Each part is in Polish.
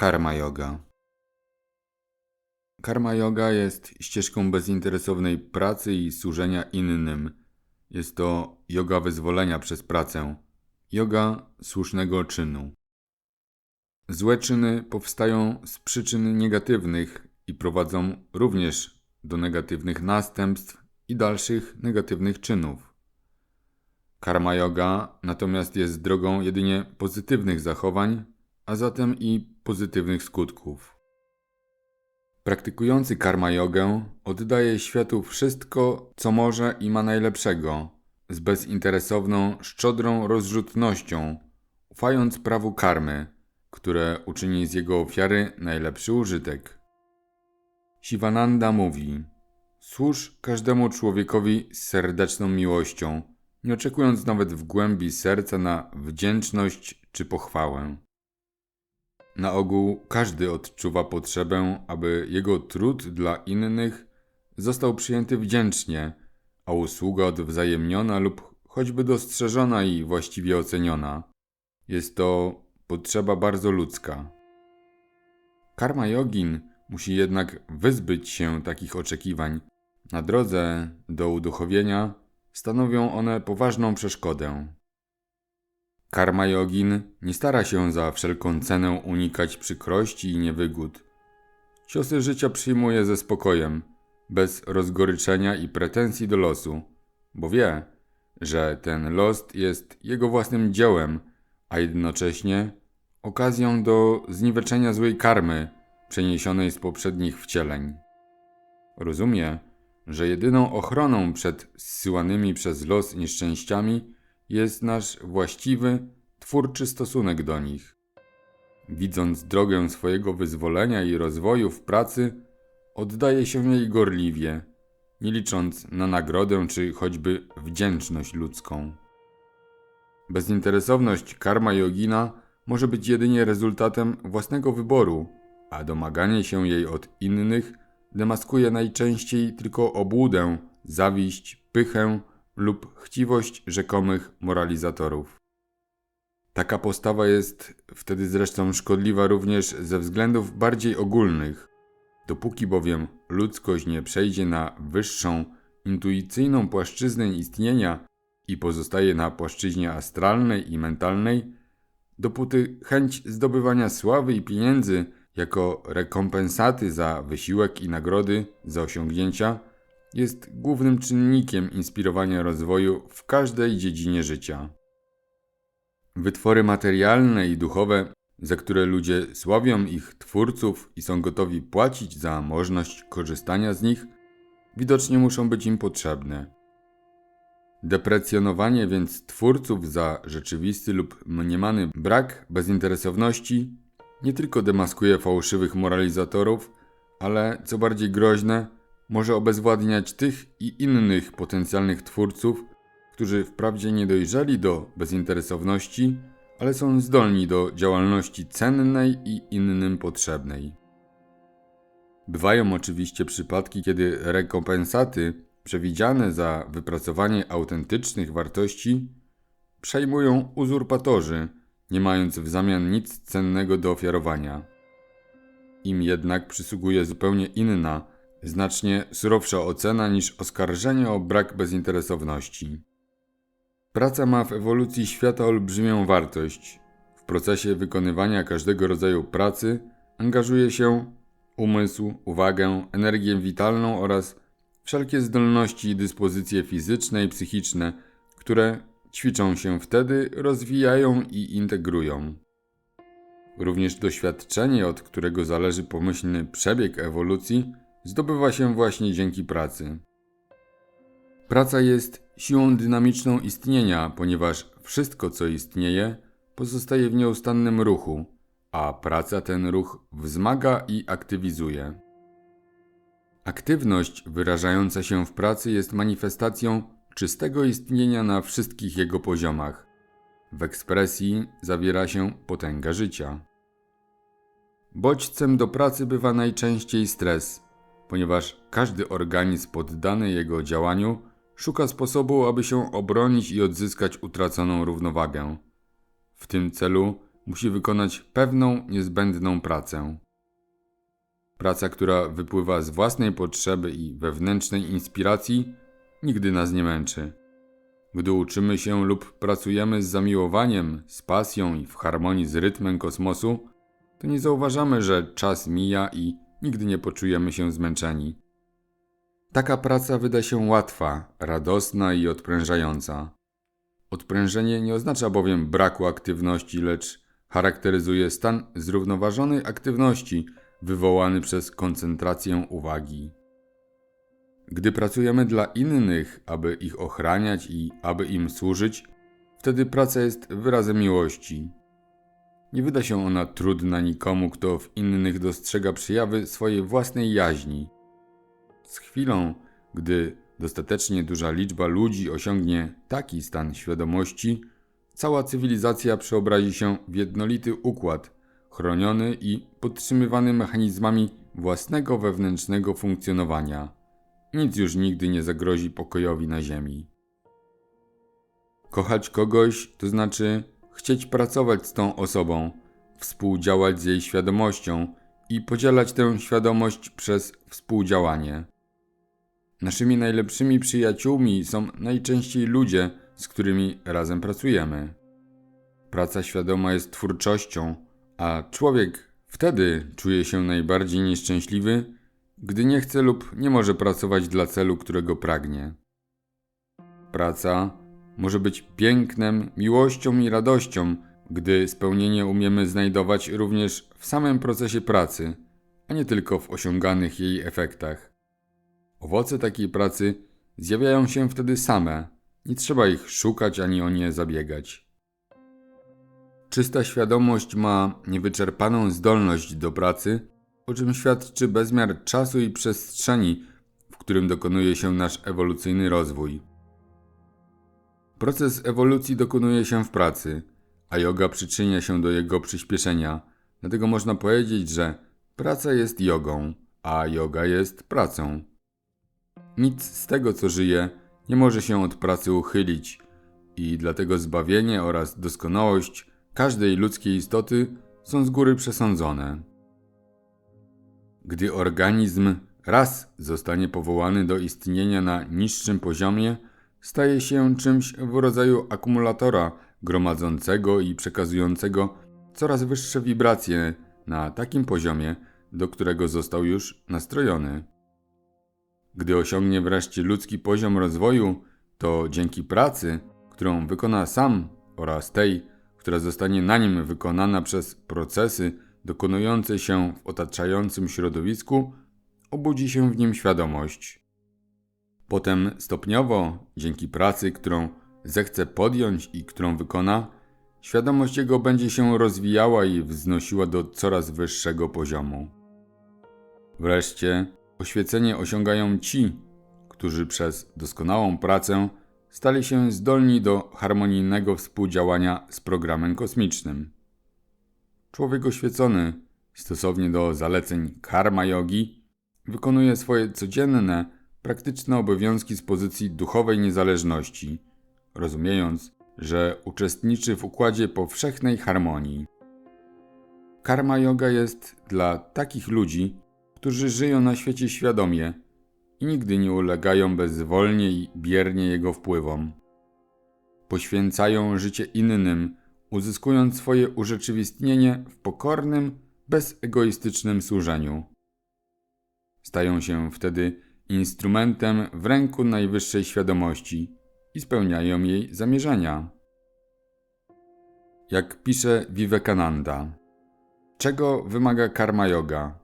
Karma yoga. Karma yoga jest ścieżką bezinteresownej pracy i służenia innym. Jest to yoga wyzwolenia przez pracę, yoga słusznego czynu. Złe czyny powstają z przyczyn negatywnych i prowadzą również do negatywnych następstw i dalszych negatywnych czynów. Karma yoga natomiast jest drogą jedynie pozytywnych zachowań, a zatem i pozytywnych skutków. Praktykujący karma jogę oddaje światu wszystko, co może i ma najlepszego, z bezinteresowną, szczodrą rozrzutnością, ufając prawu karmy, które uczyni z jego ofiary najlepszy użytek. Sivananda mówi: Służ każdemu człowiekowi z serdeczną miłością, nie oczekując nawet w głębi serca na wdzięczność czy pochwałę. Na ogół każdy odczuwa potrzebę, aby jego trud dla innych został przyjęty wdzięcznie, a usługa odwzajemniona lub choćby dostrzeżona i właściwie oceniona. Jest to potrzeba bardzo ludzka. Karma yogin musi jednak wyzbyć się takich oczekiwań. Na drodze do uduchowienia stanowią one poważną przeszkodę. Karma yogin nie stara się za wszelką cenę unikać przykrości i niewygód. Ciosy życia przyjmuje ze spokojem, bez rozgoryczenia i pretensji do losu, bo wie, że ten los jest jego własnym dziełem, a jednocześnie okazją do zniweczenia złej karmy przeniesionej z poprzednich wcieleń. Rozumie, że jedyną ochroną przed zsyłanymi przez los nieszczęściami jest nasz właściwy, twórczy stosunek do nich. Widząc drogę swojego wyzwolenia i rozwoju w pracy, oddaje się jej gorliwie, nie licząc na nagrodę czy choćby wdzięczność ludzką. Bezinteresowność karma jogina może być jedynie rezultatem własnego wyboru, a domaganie się jej od innych demaskuje najczęściej tylko obłudę, zawiść, pychę lub chciwość rzekomych moralizatorów. Taka postawa jest wtedy zresztą szkodliwa również ze względów bardziej ogólnych. Dopóki bowiem ludzkość nie przejdzie na wyższą, intuicyjną płaszczyznę istnienia i pozostaje na płaszczyźnie astralnej i mentalnej, dopóty chęć zdobywania sławy i pieniędzy jako rekompensaty za wysiłek i nagrody za osiągnięcia jest głównym czynnikiem inspirowania rozwoju w każdej dziedzinie życia. Wytwory materialne i duchowe, za które ludzie sławią ich twórców i są gotowi płacić za możliwość korzystania z nich, widocznie muszą być im potrzebne. Deprecjonowanie więc twórców za rzeczywisty lub mniemany brak bezinteresowności nie tylko demaskuje fałszywych moralizatorów, ale co bardziej groźne, może obezwładniać tych i innych potencjalnych twórców, którzy wprawdzie nie dojrzeli do bezinteresowności, ale są zdolni do działalności cennej i innym potrzebnej. Bywają oczywiście przypadki, kiedy rekompensaty przewidziane za wypracowanie autentycznych wartości przejmują uzurpatorzy, nie mając w zamian nic cennego do ofiarowania. Im jednak przysługuje zupełnie inna, znacznie surowsza ocena niż oskarżenie o brak bezinteresowności. Praca ma w ewolucji świata olbrzymią wartość. W procesie wykonywania każdego rodzaju pracy angażuje się umysł, uwagę, energię witalną oraz wszelkie zdolności i dyspozycje fizyczne i psychiczne, które ćwiczą się wtedy, rozwijają i integrują. Również doświadczenie, od którego zależy pomyślny przebieg ewolucji, zdobywa się właśnie dzięki pracy. Praca jest siłą dynamiczną istnienia, ponieważ wszystko, co istnieje, pozostaje w nieustannym ruchu, a praca ten ruch wzmaga i aktywizuje. Aktywność wyrażająca się w pracy jest manifestacją czystego istnienia na wszystkich jego poziomach. W ekspresji zawiera się potęga życia. Bodźcem do pracy bywa najczęściej stres, ponieważ każdy organizm poddany jego działaniu szuka sposobu, aby się obronić i odzyskać utraconą równowagę. W tym celu musi wykonać pewną niezbędną pracę. Praca, która wypływa z własnej potrzeby i wewnętrznej inspiracji, nigdy nas nie męczy. Gdy uczymy się lub pracujemy z zamiłowaniem, z pasją i w harmonii z rytmem kosmosu, to nie zauważamy, że czas mija i nigdy nie poczujemy się zmęczeni. Taka praca wyda się łatwa, radosna i odprężająca. Odprężenie nie oznacza bowiem braku aktywności, lecz charakteryzuje stan zrównoważonej aktywności wywołany przez koncentrację uwagi. Gdy pracujemy dla innych, aby ich ochraniać i aby im służyć, wtedy praca jest wyrazem miłości. Nie wyda się ona trudna nikomu, kto w innych dostrzega przejawy swojej własnej jaźni. Z chwilą, gdy dostatecznie duża liczba ludzi osiągnie taki stan świadomości, cała cywilizacja przeobrazi się w jednolity układ, chroniony i podtrzymywany mechanizmami własnego wewnętrznego funkcjonowania. Nic już nigdy nie zagrozi pokojowi na Ziemi. Kochać kogoś to znaczy chcieć pracować z tą osobą, współdziałać z jej świadomością i podzielać tę świadomość przez współdziałanie. Naszymi najlepszymi przyjaciółmi są najczęściej ludzie, z którymi razem pracujemy. Praca świadoma jest twórczością, a człowiek wtedy czuje się najbardziej nieszczęśliwy, gdy nie chce lub nie może pracować dla celu, którego pragnie. Praca może być pięknem, miłością i radością, gdy spełnienie umiemy znajdować również w samym procesie pracy, a nie tylko w osiąganych jej efektach. Owoce takiej pracy zjawiają się wtedy same, nie trzeba ich szukać ani o nie zabiegać. Czysta świadomość ma niewyczerpaną zdolność do pracy, o czym świadczy bezmiar czasu i przestrzeni, w którym dokonuje się nasz ewolucyjny rozwój. Proces ewolucji dokonuje się w pracy, a yoga przyczynia się do jego przyspieszenia. Dlatego można powiedzieć, że praca jest jogą, a yoga jest pracą. Nic z tego, co żyje, nie może się od pracy uchylić, i dlatego zbawienie oraz doskonałość każdej ludzkiej istoty są z góry przesądzone. Gdy organizm raz zostanie powołany do istnienia na niższym poziomie, staje się czymś w rodzaju akumulatora gromadzącego i przekazującego coraz wyższe wibracje na takim poziomie, do którego został już nastrojony. Gdy osiągnie wreszcie ludzki poziom rozwoju, to dzięki pracy, którą wykona sam oraz tej, która zostanie na nim wykonana przez procesy dokonujące się w otaczającym środowisku, obudzi się w nim świadomość. Potem stopniowo, dzięki pracy, którą zechce podjąć i którą wykona, świadomość jego będzie się rozwijała i wznosiła do coraz wyższego poziomu. Wreszcie oświecenie osiągają ci, którzy przez doskonałą pracę stali się zdolni do harmonijnego współdziałania z programem kosmicznym. Człowiek oświecony, stosownie do zaleceń karma yogi, wykonuje swoje codzienne, praktyczne obowiązki z pozycji duchowej niezależności, rozumiejąc, że uczestniczy w układzie powszechnej harmonii. Karma yoga jest dla takich ludzi, którzy żyją na świecie świadomie i nigdy nie ulegają bezwolnie i biernie jego wpływom. Poświęcają życie innym, uzyskując swoje urzeczywistnienie w pokornym, bezegoistycznym służeniu. Stają się wtedy instrumentem w ręku najwyższej świadomości i spełniają jej zamierzenia. Jak pisze Vivekananda, czego wymaga karma yoga?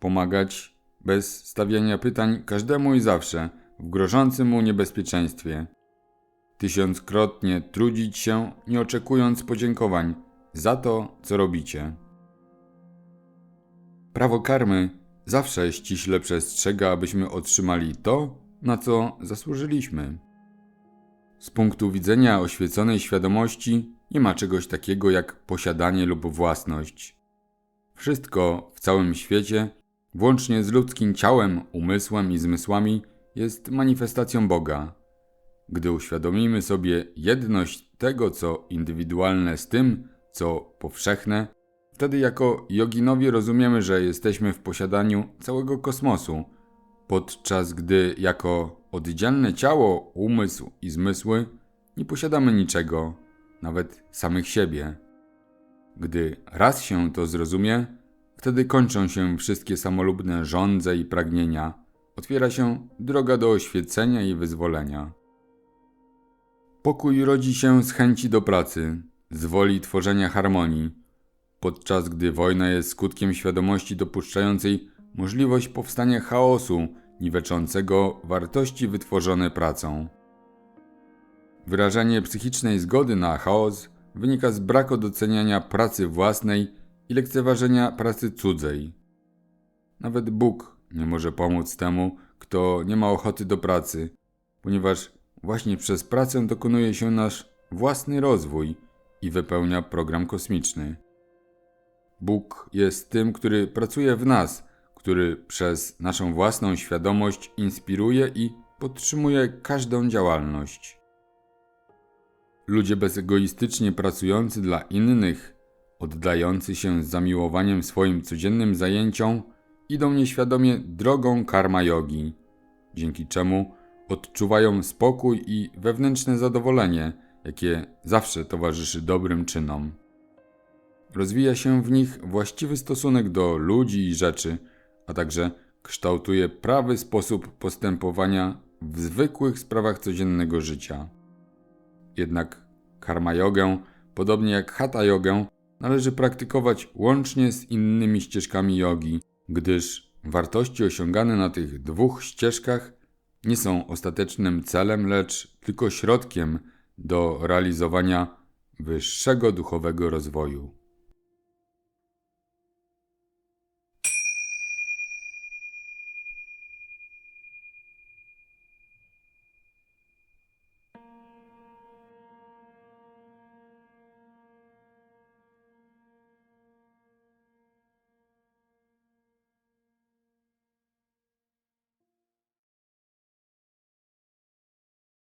Pomagać bez stawiania pytań każdemu i zawsze w grożącym mu niebezpieczeństwie. Tysiąckrotnie trudzić się, nie oczekując podziękowań za to, co robicie. Prawo karmy zawsze ściśle przestrzega, abyśmy otrzymali to, na co zasłużyliśmy. Z punktu widzenia oświeconej świadomości nie ma czegoś takiego jak posiadanie lub własność. Wszystko w całym świecie, włącznie z ludzkim ciałem, umysłem i zmysłami, jest manifestacją Boga. Gdy uświadomimy sobie jedność tego, co indywidualne z tym, co powszechne, wtedy jako joginowie rozumiemy, że jesteśmy w posiadaniu całego kosmosu, podczas gdy jako oddzielne ciało, umysł i zmysły nie posiadamy niczego, nawet samych siebie. Gdy raz się to zrozumie, wtedy kończą się wszystkie samolubne żądze i pragnienia, otwiera się droga do oświecenia i wyzwolenia. Pokój rodzi się z chęci do pracy, z woli tworzenia harmonii, podczas gdy wojna jest skutkiem świadomości dopuszczającej możliwość powstania chaosu niweczącego wartości wytworzone pracą. Wyrażanie psychicznej zgody na chaos wynika z braku doceniania pracy własnej i lekceważenia pracy cudzej. Nawet Bóg nie może pomóc temu, kto nie ma ochoty do pracy, ponieważ właśnie przez pracę dokonuje się nasz własny rozwój i wypełnia program kosmiczny. Bóg jest tym, który pracuje w nas, który przez naszą własną świadomość inspiruje i podtrzymuje każdą działalność. Ludzie bezegoistycznie pracujący dla innych, oddający się z zamiłowaniem swoim codziennym zajęciom, idą nieświadomie drogą karma jogi, dzięki czemu odczuwają spokój i wewnętrzne zadowolenie, jakie zawsze towarzyszy dobrym czynom. Rozwija się w nich właściwy stosunek do ludzi i rzeczy, a także kształtuje prawy sposób postępowania w zwykłych sprawach codziennego życia. Jednak karma jogę, podobnie jak hatha jogę, należy praktykować łącznie z innymi ścieżkami jogi, gdyż wartości osiągane na tych dwóch ścieżkach nie są ostatecznym celem, lecz tylko środkiem do realizowania wyższego duchowego rozwoju.